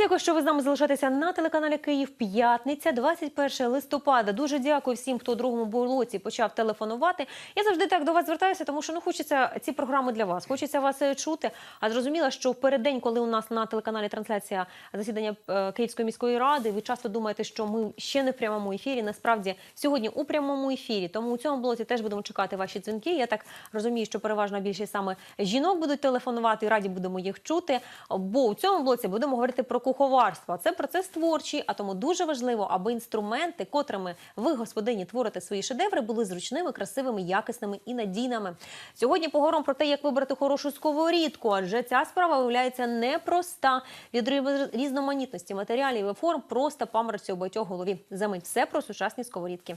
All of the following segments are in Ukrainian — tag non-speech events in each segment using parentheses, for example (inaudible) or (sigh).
дякую, що ви з нами залишаєтеся на телеканалі Київ. П'ятниця, 21 листопада. Дуже дякую всім, хто у другому блоці почав телефонувати. Я завжди так до вас звертаюся, тому що ну хочеться ці програми для вас. Хочеться вас е, чути. А зрозуміло, що в переддень, коли у нас на телеканалі трансляція засідання е, Київської міської ради, ви часто думаєте, що ми ще не в прямому ефірі. Насправді сьогодні у прямому ефірі. Тому у цьому блоці теж будемо чекати ваші дзвінки. Я так розумію, що переважна більшість саме жінок будуть телефонувати раді будемо їх чути. Бо у цьому блоці будемо говорити про куховарство. Це процес творчий, а тому дуже важливо, аби інструменти, котрими ви, господині, творите свої шедеври, були зручними, красивими, якісними і надійними. Сьогодні поговоримо про те, як вибрати хорошу сковорідку, адже ця справа виявляється непроста. Від різноманітності матеріалів і форм просто паморочиться у багатьох голові. Замить все про сучасні сковорідки.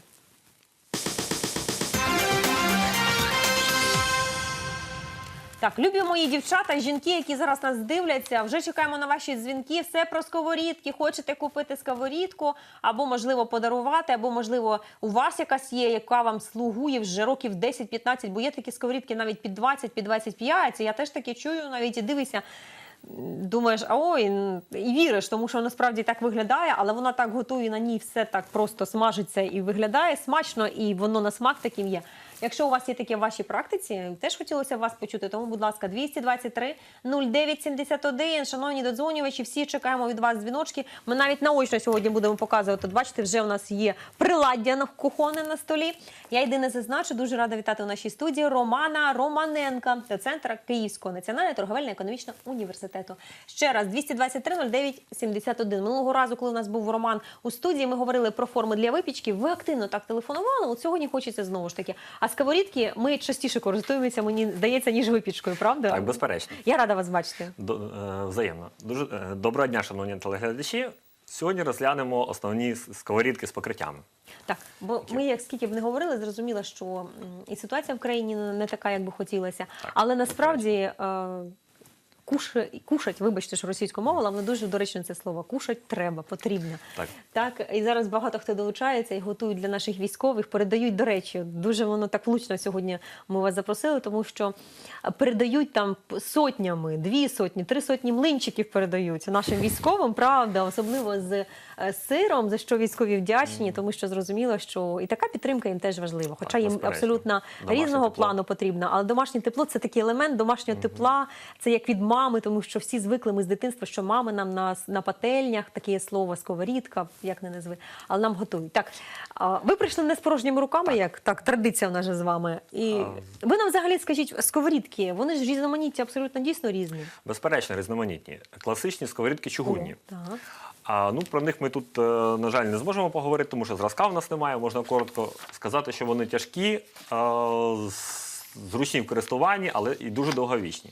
Так, любі мої дівчата, жінки, які зараз нас дивляться, вже чекаємо на ваші дзвінки. Все про сковорідки. Хочете купити сковорідку, або можливо подарувати, або можливо у вас якась є, яка вам слугує вже років 10-15, бо є такі сковорідки навіть під 20, під 25. Я теж таке чую, навіть і дивися. Думаєш, а ой, і віриш, тому що насправді так виглядає, але вона так готує на ній все так просто смажиться і виглядає смачно, і воно на смак таким є. Якщо у вас є таке в вашій практиці, теж хотілося вас почути. Тому, будь ласка, 223 0971. Шановні додзвонювачі, всі чекаємо від вас дзвіночки. Ми навіть наочно сьогодні будемо показувати. От Бачите, вже у нас є приладдя на кухонне на столі. Я єдине зазначу, дуже рада вітати у нашій студії Романа Романенка та центра Київського національного торговельно-економічного університету. Ще раз 223 0971. Минулого разу, коли у нас був Роман у студії, ми говорили про форми для випічки. Ви активно так телефонували. От сьогодні хочеться знову ж таки. А сковорідки ми частіше користуємося, мені здається, ніж випічкою, правда? Так, безперечно. Я рада вас бачити. До, е, взаємно. Дуже е, доброго дня, шановні телеглядачі. Сьогодні розглянемо основні сковорідки з покриттями. Так, бо ми, як скільки б не говорили, зрозуміло, що м, і ситуація в країні не не така, як би хотілося. Так, Але насправді е, куш, кушать, вибачте, що російську мову, але воно дуже доречне це слово. Кушать треба, потрібно. Так. Так, і зараз багато хто долучається і готують для наших військових, передають, до речі, дуже воно так влучно сьогодні ми вас запросили, тому що передають там сотнями, дві сотні, три сотні млинчиків передають нашим військовим, правда, особливо з сиром, за що військові вдячні, тому що зрозуміло, що і така підтримка їм теж важлива. Хоча їм абсолютно Домашнє різного тепло. плану потрібно, але домашнє тепло це такий елемент домашнього тепла, це як від мами, тому що всі звикли ми з дитинства, що мами нам на, на пательнях, таке є слово сковорідка, як не назви, але нам готують. Так, ви прийшли не з порожніми руками, як так, традиція в нас же з вами. І ви нам взагалі скажіть, сковорідки, вони ж різноманітні, абсолютно дійсно різні. Безперечно, різноманітні. Класичні сковорідки чугунні. О, так. А ну про них ми тут, е, на жаль, не зможемо поговорити, тому що зразка в нас немає. Можна коротко сказати, що вони тяжкі, е, зручні в користуванні, але і дуже довговічні.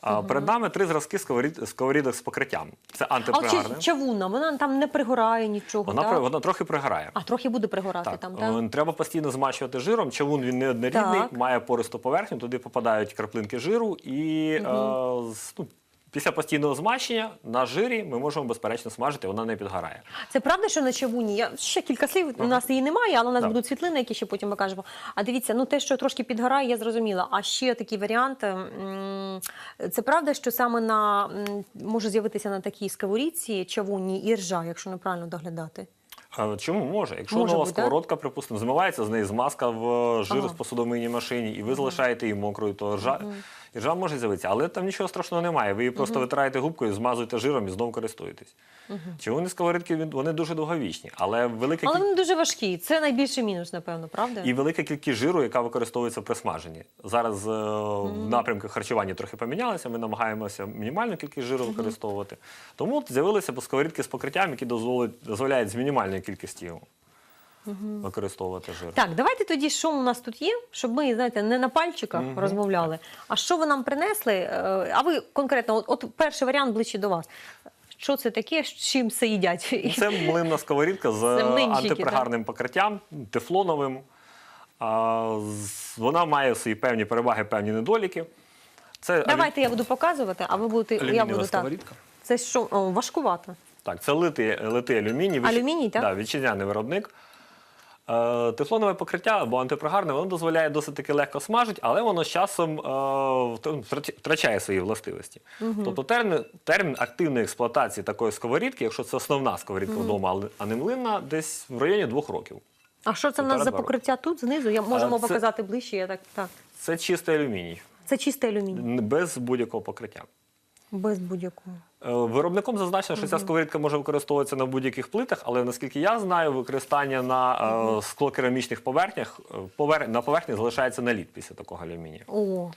А Перед нами три зразки сковорід, сковорідок з покриттям. Це А антипригарне. чи чавуна, вона там не пригорає нічого. Вона, так? вона трохи пригорає. А трохи буде пригорати Так, там, так? треба постійно змащувати жиром. Чавун він не однорідний, Так. має пористу поверхню, туди попадають краплинки жиру, і е, ну, після постійного змащення на жирі ми можемо безперечно смажити, вона не підгорає. Це правда, що на чавуні? Я ще кілька слів. У нас її немає, але у нас Так. будуть світлини, які ще потім покажемо. А дивіться, ну те, що трошки підгорає, я зрозуміла. А ще такий варіант. м, Це правда, що саме на м, може з'явитися на такій сковорідці чавунні і ржа, якщо неправильно доглядати. А Чому може? Якщо Може нова бути, так? сковородка, припустимо, змивається з неї змазка в жир Ага. з посудомийній машині, і ви залишаєте її мокрою, то ржа, ржа може з'явитися. Але там нічого страшного немає. Ви її просто витираєте губкою, змазуєте жиром і знову користуєтесь. Чому не сковорідки? Вони дуже довговічні, але велика Але вони дуже важкі. Це найбільший мінус, напевно, правда? І велика кількість жиру, яка використовується при смаженні. Зараз е, в напрямку харчування трохи помінялися. Ми намагаємося мінімальну кількість жиру використовувати. Тому з'явилися сковорідки з покриттям, які дозволяють з мінімальною кількістю використовувати жир. Так, давайте тоді, що у нас тут є, щоб ми, знаєте, не на пальчиках розмовляли. А що ви нам принесли? Е, А ви конкретно, от, от перший варіант ближче до вас. Що це таке, з чим це їдять? Це млинна сковорідка з Це млинчики, антипригарним покриттям, тефлоновим. А, з- Вона має свої певні переваги, певні недоліки. Це алю- Давайте я буду показувати, а ви будете. Я Алюмінієва буду так. сковорідка. Це що? О, важкувато. Так, це литий, литий алюміній. Алюміній, так? Да, вітчизняний виробник. Е, Тефлонове покриття або антипригарне, воно дозволяє досить таки легко смажити, але воно з часом е, втрачає свої властивості. Тобто термін, термін активної експлуатації такої сковорідки, якщо це основна сковорідка вдома, але- а не млинна, десь в районі двох років. А що це в нас за роки. покриття тут знизу? Я можемо це- показати ближче. Я так так. Це чистий алюміній, Це чистий алюміній, без будь-якого покриття. Без будь-якого. Е, Виробником зазначено, що ця сковорідка може використовуватися на будь-яких плитах, але наскільки я знаю, використання на е, склокерамічних поверхнях е, повер... на поверхні залишається наліт після такого алюмінію. О,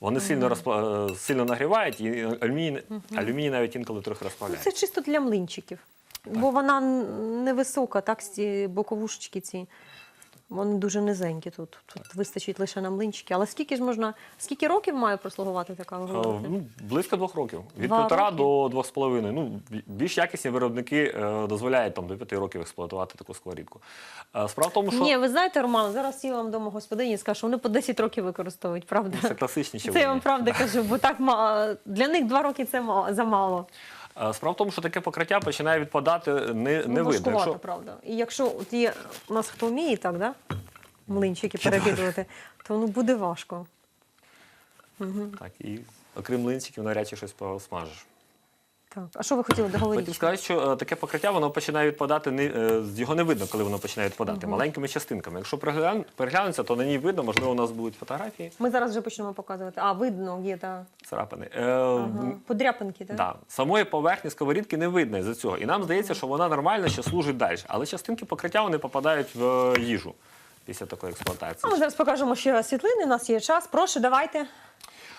Вони сильно розпла... е, сильно нагрівають, і алюміній, алюміній навіть інколи трохи ну це чисто для млинчиків. Бо вона невисока, так, ці боковушечки ці. Вони дуже низенькі тут. Тут вистачить лише на млинчики. Але скільки ж можна, скільки років має прослугувати така Е. Ну, близько двох років. Від Два півтора роки? до двох з половиною. Ну, більш якісні виробники е, дозволяють там, до п'яти років експлуатувати таку сковорідку. Е, Справа в тому, що Ні, ви знаєте, Роман, зараз я вам дома господині скажу, що вони по 10 років використовують, правда? це класичні Це я вам правда кажу, бо так ма- для них два роки це мало, замало. Е, Справа в тому, що таке покриття починає відпадати не, не Ну, видно. Якщо, правда. І якщо от є у нас хто вміє так, да? млинчики перекидувати, то ну буде важко. Так, і окрім млинчиків, навряд чи щось посмажеш. Так. А що ви хотіли договорити? Хотів сказати, що е, таке покриття воно починає відпадати, не, е, з- його не видно, коли воно починає відпадати, маленькими частинками. Якщо переглян- переглянеться, то на ній видно, можливо, у нас будуть фотографії, Ми зараз вже почнемо показувати. А, видно, є та царапини. Е, ага. подряпинки, так? Да. Самої поверхні сковорідки не видно із-за цього. І нам здається, що вона нормально ще служить далі. Але частинки покриття вони попадають в е, їжу після такої А експлуатації. ми зараз покажемо ще раз світлини. У нас є час. Прошу, давайте.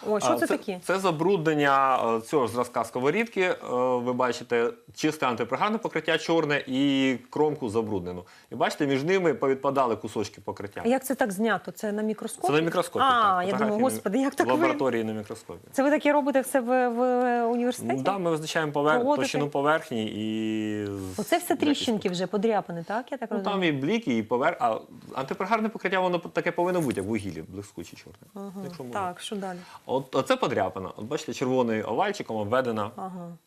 Ой, що це, таке? Це забруднення е, цього ж зразка сковорідки. Е, Ви бачите чисте антипригарне покриття чорне і кромку забруднену. І бачите, між ними повідпадали кусочки покриття. А як це так знято? Це на мікроскопі? Це на мікроскопі. А, так, я думаю, господи, як так в ви? лабораторії на мікроскопі. Це ви таке робите все в, в університеті? Ну, да, ми визначаємо повер... Товщину поверхні і. Оце все тріщинки вже подряпини, так? Я так Ну, розумію. там і бліки, і повер... А антипригарне покриття воно таке повинно бути, як вугілля, блискуче чорне. Якщо можна. Так, що далі? От оце подряпина. От бачите, червоним овальчиком обведена Ага.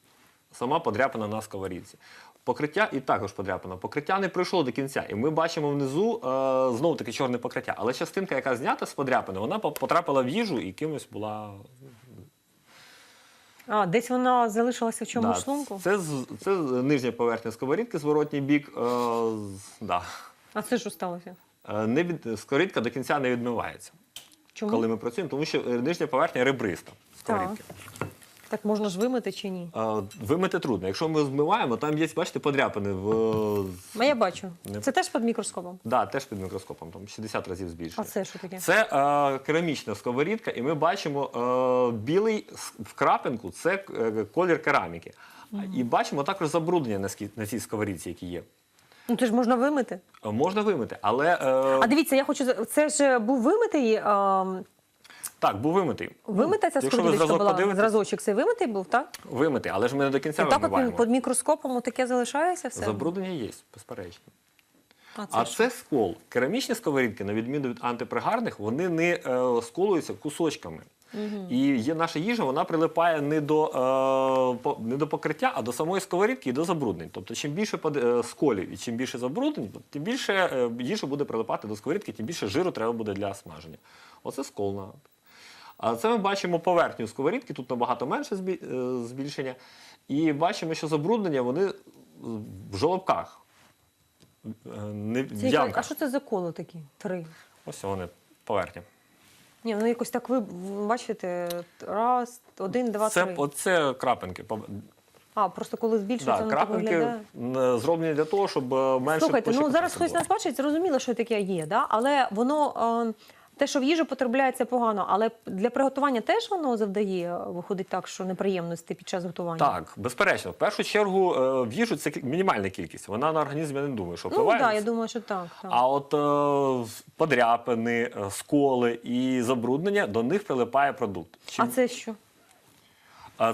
сама подряпина на сковорідці. Покриття і також подряпина. Покриття не пройшло до кінця. І ми бачимо внизу е, знову таки чорне покриття. Але частинка, яка знята з подряпини, вона потрапила в їжу і кимось була. А, десь вона залишилася в чому Да, шлунку? Це, з- це нижня поверхня сковорідки, зворотній бік. Е, з- да. А це що сталося? Е, не від... Сковорідка до кінця не відмивається, Чому? коли ми працюємо, тому що нижня поверхня ребриста сковорідки. Так можна ж вимити чи ні? Е, Вимити трудно. Якщо ми змиваємо, там є, бачите, подряпини в. А я бачу. Не- Це теж під мікроскопом. Да, теж під мікроскопом, там 60 разів А це що таке? Це е, керамічна сковорідка, і ми бачимо е, білий в крапинку це е, колір кераміки. І бачимо також забруднення на, скі- на цій сковорідці, які є. Ну це ж можна вимити. Е, Можна вимити, але е, А дивіться, я хочу. Це ж був вимитий. ем, так, був вимитий. Вимита ця Якщо ви сковорідочка зразок була? подивитесь, Зразочок цей вимитий був, так? вимитий, але ж ми не до кінця І так от вимиваємо. під мікроскопом таке залишається все. Забруднення є, безперечно. А це А це скол. Керамічні сковорідки, на відміну від антипригарних, вони не е, сколуються кусочками. І є наша їжа, вона прилипає не до, е, по- не до покриття, а до самої сковорідки і до забруднень. Тобто, чим більше е, сколів і чим більше забруднень, тим більше е, їжа буде прилипати до сковорідки, тим більше жиру треба буде для смаження. Оце скол. на- А це ми бачимо поверхню сковорідки, тут набагато менше е, збільшення. І бачимо, що забруднення вони в жолобках. е, Не в Це ямках. А що це за коло такі? Три. Ось вони, поверхня. Ні, ну якось так ви бачите, раз, один, два, Це, три. оце крапинки. А, просто коли збільшується, Да, воно так крапинки виглядає. зроблені для того, щоб е, менше Слухайте, ну зараз хтось було. нас бачить, зрозуміло, що таке є, да? але воно. е, Те, що в їжу потрапляє, це погано, але для приготування теж воно завдає, виходить так, що неприємності під час готування. Так, безперечно. В першу чергу е, в їжу це мінімальна кількість. Вона на організм, я не думаю, що Ну так, я думаю, що так. так. А от е, подряпини, е, сколи і забруднення до них прилипає продукт. Чим- А це що?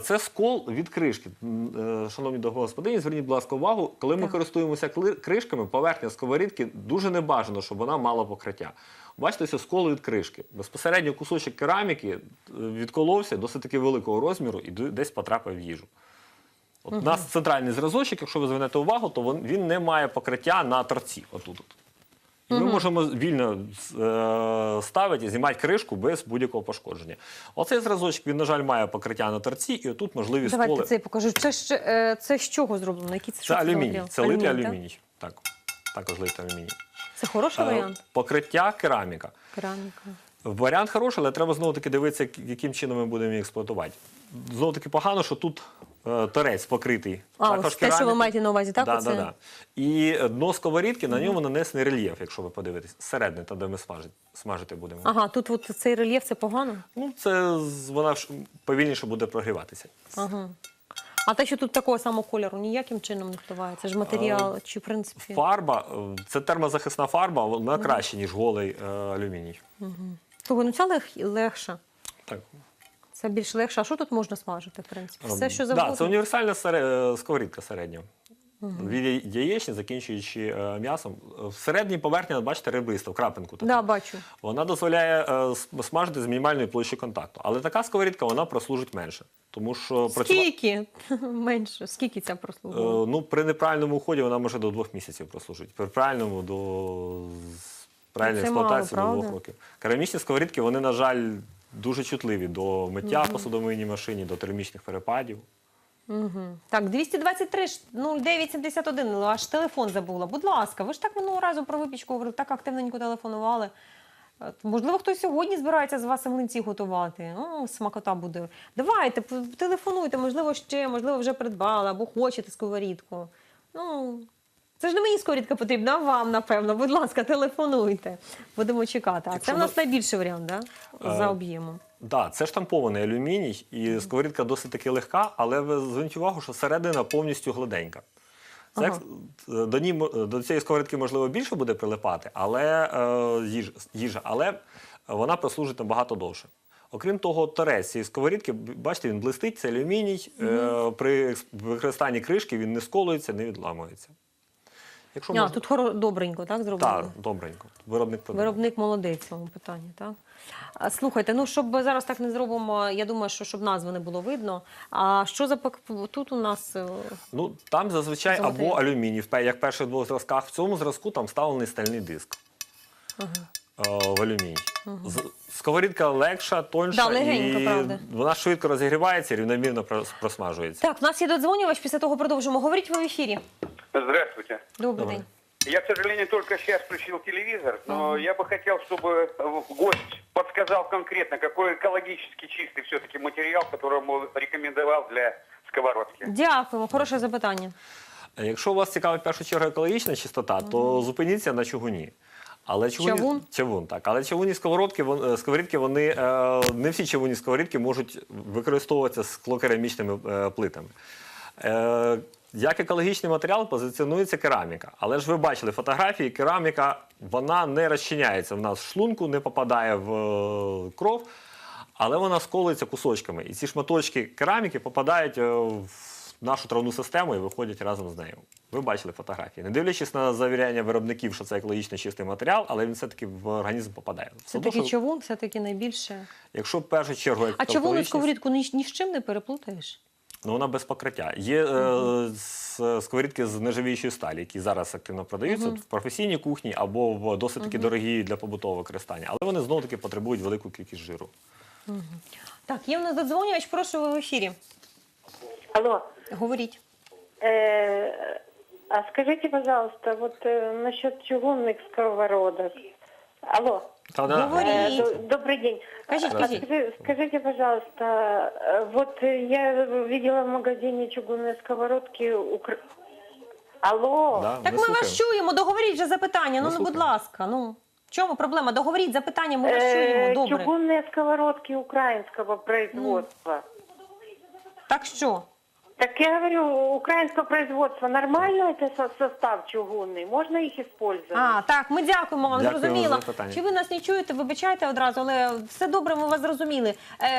Це скол від кришки. Е, Шановні господині, зверніть, будь ласка, увагу, коли ми Так. користуємося кришками, поверхня сковорідки дуже небажано, щоб вона мала покриття. Бачите, ось скол від кришки. Безпосередньо кусочок кераміки е, відколовся досить таки великого розміру і десь потрапив в їжу. От У нас центральний зразочок, якщо ви звернете увагу, то він, не має покриття на торці. Отут. от. І ми можемо вільно е, ставити і знімати кришку без будь-якого пошкодження. Оцей зразочок, він, на жаль, має покриття на торці, і отут можливі Давайте сколи. це покажу. Це, ще, е, це з чого зроблено? Які це, Це алюміній, це литий алюміній. Так, також литий алюміній. Це хороший Е, варіант? Покриття кераміка. Кераміка. Варіант хороший, але треба знову таки дивитися, яким чином ми будемо її експлуатувати. Знову таки погано, що тут е, торець покритий. А, ось те, що ви маєте на увазі, так? Да, оце? да, да. І дно сковорідки, на ньому нанесений рельєф, якщо ви подивитесь. Середне, там, де ми смажити, смажити будемо. Ага, тут от цей рельєф це погано. Ну, це з- вона ж повільніше буде прогріватися. Ага. А те, що тут такого самого кольору, ніяким чином не впливає. Це ж матеріал, чи в принципі. Фарба, е, це термозахисна фарба, вона краще, ніж голий е, алюміній. Того, ну ця лег... легша. Так. Це більш легше. А що тут можна смажити, в принципі? Все, що да, завгодно? це універсальна е, сковорідка середня. Від яєчні, закінчуючи е, м'ясом. В середній поверхні, от бачите, ребриста, в крапинку. таку. Да, бачу. Вона дозволяє е, смажити з мінімальної площі контакту. Але така сковорідка вона прослужить менше. Тому що Скільки? (laughs) Менше. Скільки ця Е, ну, при неправильному уході вона може до двох місяців прослужити. При правильному до правильної Це мало, експлуатації до двох років. Керамічні сковорідки, вони, на жаль, дуже чутливі до миття в посудомийній машині, до термічних перепадів. Угу. Так, 223 ж- 0971, ну, аж телефон забула. Будь ласка, ви ж так минулого разу про випічку говорили, так активненько телефонували. Е, Можливо, хтось сьогодні збирається з вас млинці готувати. Ну, смакота буде. Давайте, телефонуйте, можливо, ще, можливо, вже придбали або хочете сковорідку. Ну, це ж не мені сковорідка потрібна, а вам, напевно. Будь ласка, телефонуйте. Будемо чекати. А це в нас найбільший варіант, да? за об'ємом. Так, це штампований алюміній, і сковорідка досить таки легка, але ви зверніть увагу, що середина повністю гладенька. Це як- до, ній, мо- до цієї сковорідки, можливо, більше буде прилипати, але е, їжа, їжа, але вона прослужить набагато довше. Окрім того, торець цієї сковорідки, бачите, він блистить, це алюміній. Е, при використанні кришки він не сколується, не відламується. Якщо А, можна- тут хоро... добренько, так, зроблено? Так, добренько. Виробник продає. Виробник молодець в цьому питанні, так? А, Слухайте, ну щоб зараз так не зробимо, я думаю, що щоб назви не було видно. А що за пак- тут у нас е, Ну, там зазвичай За або алюміній, як в перших двох зразках. В цьому зразку там вставлений стальний диск е, в алюміній. З- Сковорідка легша, тоньша, Да, легенька, і правда. вона швидко розігрівається, рівномірно прос- просмажується. так? У нас є додзвонювач, після того продовжимо. Говоріть ви в ефірі. Здравствуйте. Добрий Давай. день. Я, к сожалению, только сейчас включил телевизор, но я бы хотел, чтобы э, гость подсказал конкретно, какой экологически чистый все-таки материал, который ему рекомендовал для сковородки. Дякуємо, хороше запитання. Е, Якщо вас цікавить в першу чергу екологічна чистота, то зупиніться на чугуні. Але чугуні, Чавун? чавун, так. Але чавунні сковородки, вон- е, сковорідки, вони е, не всі чавунні сковорідки можуть використовуватися склокерамічними е, плитами. Е, як екологічний матеріал позиціонується кераміка. Але ж ви бачили фотографії, кераміка вона не розчиняється в нас в шлунку, не попадає в е, кров, але вона сколується кусочками. І ці шматочки кераміки попадають е, в нашу травну систему і виходять разом з нею. Ви бачили фотографії. Не дивлячись на завіряння виробників, що це екологічно чистий матеріал, але він все-таки в організм попадає. Все Це одно, таки що- човун, все таки найбільше. Якщо в першу чергу А човун і сковорідку ні, ні з чим не переплутаєш? Ну, вона без покриття. Є е, з- сковорідки з нержавіючої сталі, які зараз активно продаються в професійній кухні або в досить таки дорогі для побутового використання. Але вони знову таки потребують велику кількість жиру. Так, є в нас додзвонювач, прошу ви в ефірі. Алло, Говоріть. э, а скажите, пожалуйста, вот э, насчет чугунных сковородок. Алло, Та, да, Говори. э, до- добрый день. Кажіть, А кажіть. скажи- скажите, пожалуйста, э, вот э, я видела в магазине чугунные сковородки. Укра... Алло, да, Так ми вас слухаємо. чуємо, договоріть вже запитання. Ну, Ми ну, будь слухаємо. ласка, ну. В чому проблема? Договоріть запитання, ми вас Э, чуємо. Добре. чугунные сковородки украинского производства. Так що? Так я говорю, украинского производства нормально это со- состав чугунный? Можно их использовать? А, так, ми дякуємо вам, Дякуємо зрозуміло. за запитання. Чи ви нас не чуєте, вибачайте одразу, але все добре, ми вас зрозуміли.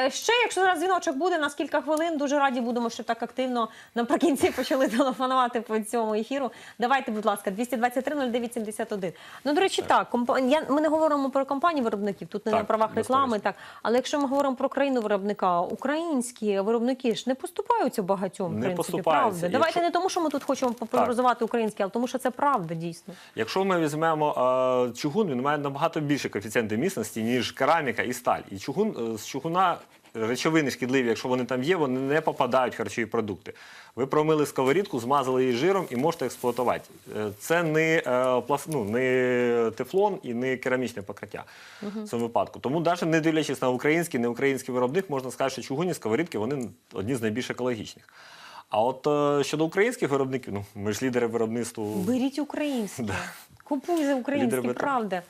Е, ще, якщо зараз дзвіночок буде, на кілька хвилин, дуже раді будемо, що так активно наприкінці (laughs) почали телефонувати по цьому ефіру. Давайте, будь ласка, 223-09-71. Ну, до речі, так, компа- я, ми не говоримо про компанії виробників, тут не Так, на правах реклами, безперечно. так. Але якщо ми говоримо про країну виробника, українські виробники ж не поступаються багатьом Не принципі, правда. Давайте не тому, що ми тут хочемо популяризувати українське, але тому, що це правда дійсно. Якщо ми візьмемо е, чугун, він має набагато більше коефіцієнти міцності, ніж кераміка і сталь. І чугун е, з чугуна речовини шкідливі, якщо вони там є, вони не попадають в харчові продукти. Ви промили сковорідку, змазали її жиром і можете експлуатувати. Е, Це не, е, ну, не тефлон і не керамічне покриття в цьому випадку. Тому навіть не дивлячись на український, не український виробник, можна сказати, що чугунні сковорідки вони одні з найбільш екологічних. А от е, щодо українських виробників, ну ми ж лідери виробництва. Беріть українське. Да. Купуй за українське, метро. правда.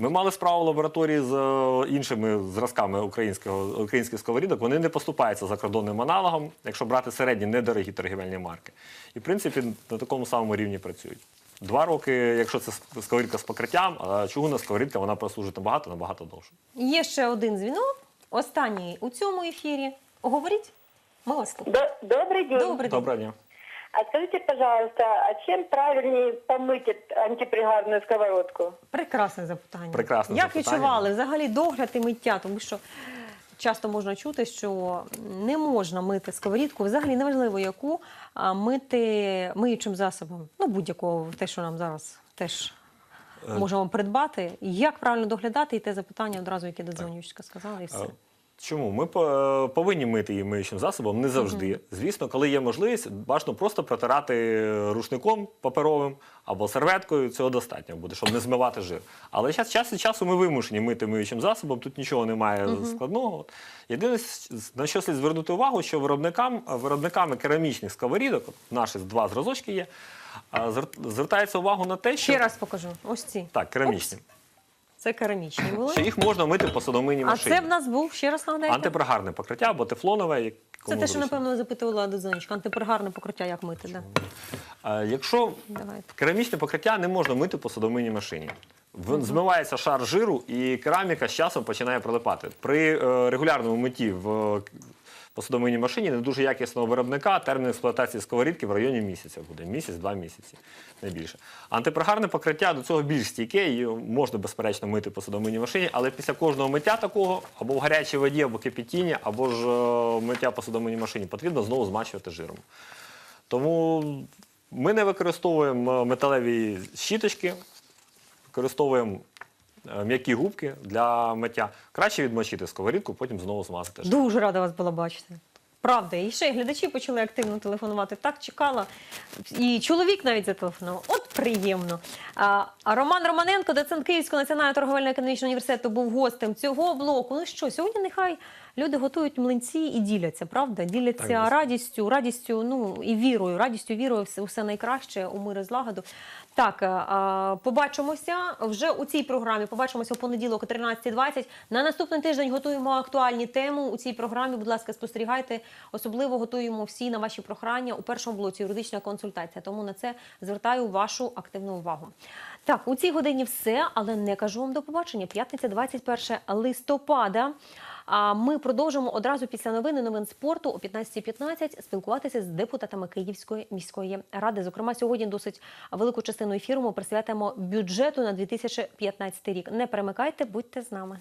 Ми мали справу в лабораторії з е, іншими зразками українського, українських сковорідок. Вони не поступаються закордонним аналогом, якщо брати середні недорогі торгівельні марки. І, в принципі, на такому самому рівні працюють. Два роки, якщо це ск- сковорідка з покриттям, а чугунна сковорідка вона прослужить набагато, набагато довше. Є ще один дзвінок, останній у цьому ефірі. Говоріть, ми вас слухаємо. До- Добрый день. Добрий день. Доброго дня. А скажите, пожалуйста, а чем правильнее помыть эту антипригарную сковородку? Прекрасне запитання. Прекрасне Як запитання. відчували взагалі догляд і миття? Тому що часто можна чути, що не можна мити сковорідку, взагалі неважливо яку, а мити миючим засобом. Ну, будь-якого, те, що нам зараз теж Е, можемо придбати. Як правильно доглядати, і те запитання одразу, яке додзвонювачка сказала, і все. Е, Чому? Ми по- повинні мити її миючим засобом не завжди. Звісно, коли є можливість, бажано просто протирати рушником паперовим або серветкою. Цього достатньо буде, щоб не змивати жир. Але час, час від часу ми вимушені мити миючим засобом. Тут нічого немає складного. Єдине, на що слід звернути увагу, що виробникам, виробниками керамічних сковорідок, наші два зразочки є, звертається увагу на те, що Ще раз покажу. Ось ці. так, керамічні, Це керамічні були. що їх можна мити по судомийній А машині. це в нас був ще раз нагадайте. Антипригарне покриття або тефлонове. як Це кому те, що зручно. напевно запитувала додзвоничка. Антипригарне покриття, як мити. Да. А, Якщо Давайте. керамічне покриття не можна мити по судомийній машині. В- Змивається шар жиру, і кераміка з часом починає прилипати. При е, регулярному митті в е, посудомийній машині не дуже якісного виробника термін експлуатації сковорідки в районі місяця буде. Місяць-два місяці, не більше. Антипригарне покриття до цього більш стійке, і можна безперечно мити по судомийній машині, але після кожного миття такого або в гарячій воді, або кипятінні, або ж е, миття по судомийній машині потрібно знову змачувати жиром. Тому ми не використовуємо металеві щіточки, використовуємо е, м'які губки для миття. Краще відмочити сковорідку, потім знову змазати. Дуже рада вас була бачити. Правда, і ще й глядачі почали активно телефонувати. Так чекала. І чоловік навіть зателефонував. От приємно. А Роман Романенко, доцент Київського національного торговельно-економічного університету, був гостем цього блоку. Ну що, сьогодні нехай люди готують млинці і діляться, правда? Діляться Так, радістю, радістю, ну і вірою, радістю, вірою, все, все найкраще у мир і злагоду. Так, а, побачимося вже у цій програмі. Побачимося у понеділок о 13.20. На наступний тиждень готуємо актуальні теми у цій програмі. Будь ласка, спостерігайте. Особливо готуємо всі на ваші прохання у першому блоці юридична консультація. Тому на це звертаю вашу активну увагу. Так, у цій годині все, але не кажу вам до побачення. П'ятниця, 21 листопада. А ми продовжимо одразу після новини новин спорту о 15.15 спілкуватися з депутатами Київської міської ради. Зокрема, сьогодні досить велику частину ефіру ми присвятимо бюджету на 2015 рік. Не перемикайте, будьте з нами.